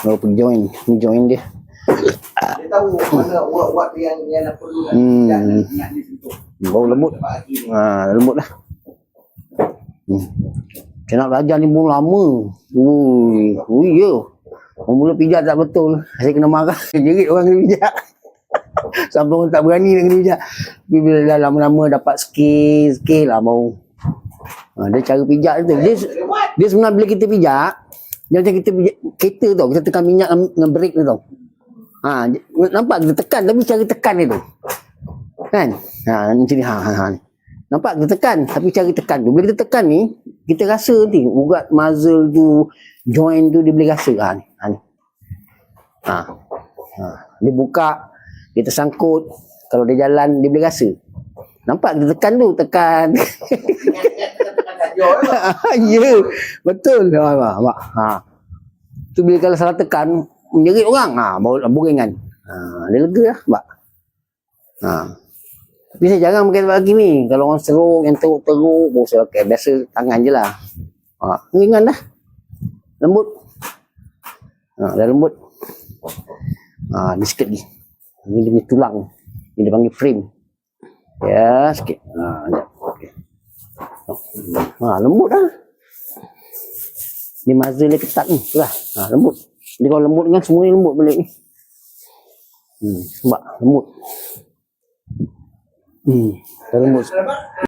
Baru pergi join. Ni join dia. Dia tahu mana wak-wak yang yang nak perlu Hmm. nak nak di situ. Bau lembut. Ha, lembut dah. Hmm. Saya nak belajar ni pun lama. Ui, ui ya. Mula pijat tak betul. Saya kena marah. Jerit orang kena pijat. Sampai orang tak berani kena pijat. Tapi bila dah lama-lama dapat skill lah baru. Ha, dia cara pijat tu. Dia, dia sebenarnya bila kita pijak, dia macam kita pijak kereta tau. Kita tekan minyak dengan, dengan brake tu tau. Ha, nampak kita tekan tapi cara tekan dia tu. Kan? Ha, macam ni. Ha, ha, ha. Nampak kita tekan tapi cara tekan tu. Bila kita tekan ni, kita rasa nanti urat muzzle tu, joint tu dia boleh rasa. Ha, ni. Ha. Ha. ha. Dia buka, dia tersangkut. Kalau dia jalan, dia boleh rasa. Nampak kita tekan tu, tekan. ya, betul. Ha, ha. Tu bila kalau salah tekan, menjerit orang. Ha, baru baru ringan. Ha, dia lega lah, Mbak. Ha. Tapi saya jarang pakai tempat lagi ni. Kalau orang seruk, yang teruk-teruk, baru saya pakai. Biasa tangan je lah. Ha, ringan dah. Lembut. Ha, dah lembut. Ha, ni sikit lagi. Ni dia punya tulang. Ni dia panggil frame. Ya, sikit. Ha, sekejap. Okey. Ha, lembut dah. Ni muzzle dia ketat ni. Lah. Ha, lembut. Dia kalau lembut kan semua ni lembut balik ni. Hmm, nampak? Lembut. Hmm, lembut.